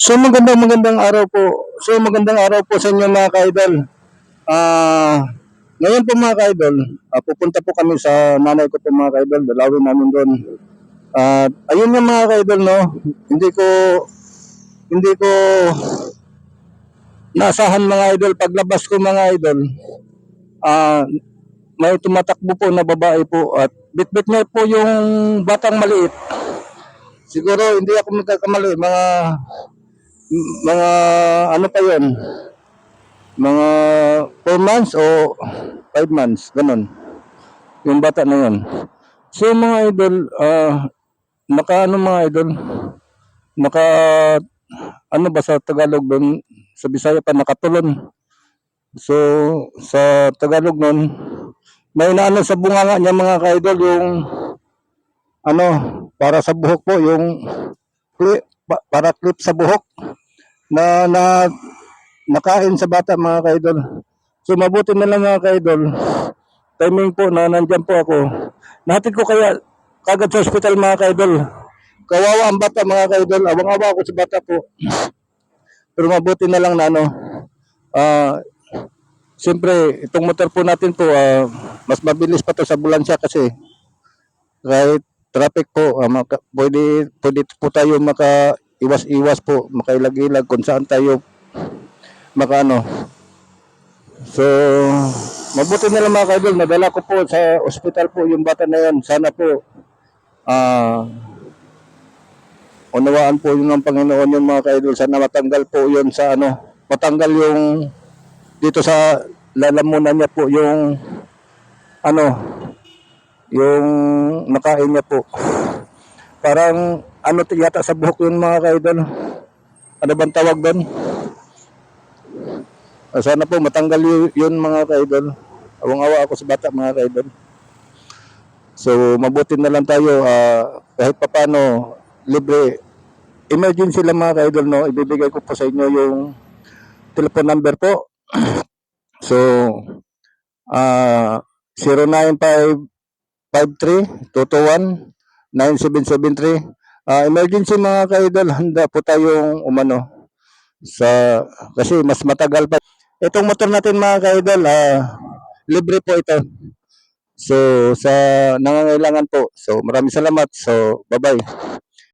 So magandang magandang araw po. So magandang araw po sa inyo mga ka-idol. Ah, ngayon po mga ka-idol, ah, pupunta po kami sa nanay ko po mga ka-idol. Dalawin namin doon. At ayun yung mga ka-idol no. Hindi ko hindi ko nasahan mga idol paglabas ko mga idol. Ah, may tumatakbo po na babae po at bitbit niya po yung batang maliit. Siguro hindi ako magkakamali mga mga ano pa yon mga 4 months o 5 months ganun. Yung bata na yun. So mga idol ah naka ano mga idol? Naka ano ba sa Tagalog doon sa Bisaya pa nakatulon. So sa Tagalog noon may inaano sa bunganga niya mga ka-idol yung ano para sa buhok po yung cli- pa- para clip sa buhok na na nakain sa bata mga kaidol. So mabuti na lang mga kaidol. Timing po na nandyan po ako. Nahatid ko kaya kagad sa hospital mga kaidol. Kawawa ang bata mga kaidol. Awang-awa ako sa bata po. Pero mabuti na lang na ano. Ah, Siyempre, itong motor po natin po, ah, mas mabilis pa to sa ambulansya kasi kahit traffic po, ah, maka, pwede, pwede po tayo maka iwas-iwas po, makailag-ilag kung saan tayo makaano. So, mabuti na lang mga kaidol, nadala ko po sa ospital po yung bata na yan. Sana po, ah, unawaan po yun ng Panginoon yung mga kaidol. Sana matanggal po yun sa ano, matanggal yung dito sa lalamunan niya po yung ano, yung nakain niya po. Parang ano yata sa buhok yun mga kaidol. Ano bang tawag doon? Ah, Sana po matanggal yun mga kaidol. Awang-awa ako sa bata mga kaidol. So mabuti na lang tayo ah, kahit papano libre. Emergency lang mga kaidol no. Ibibigay ko po sa inyo yung telephone number po. so ah 09553 221 9773 Ah, emergency mga kaidol, handa po tayong umano sa kasi mas matagal pa. Itong motor natin mga kaidol, ah, libre po ito. So sa nangangailangan po. So maraming salamat. So bye-bye.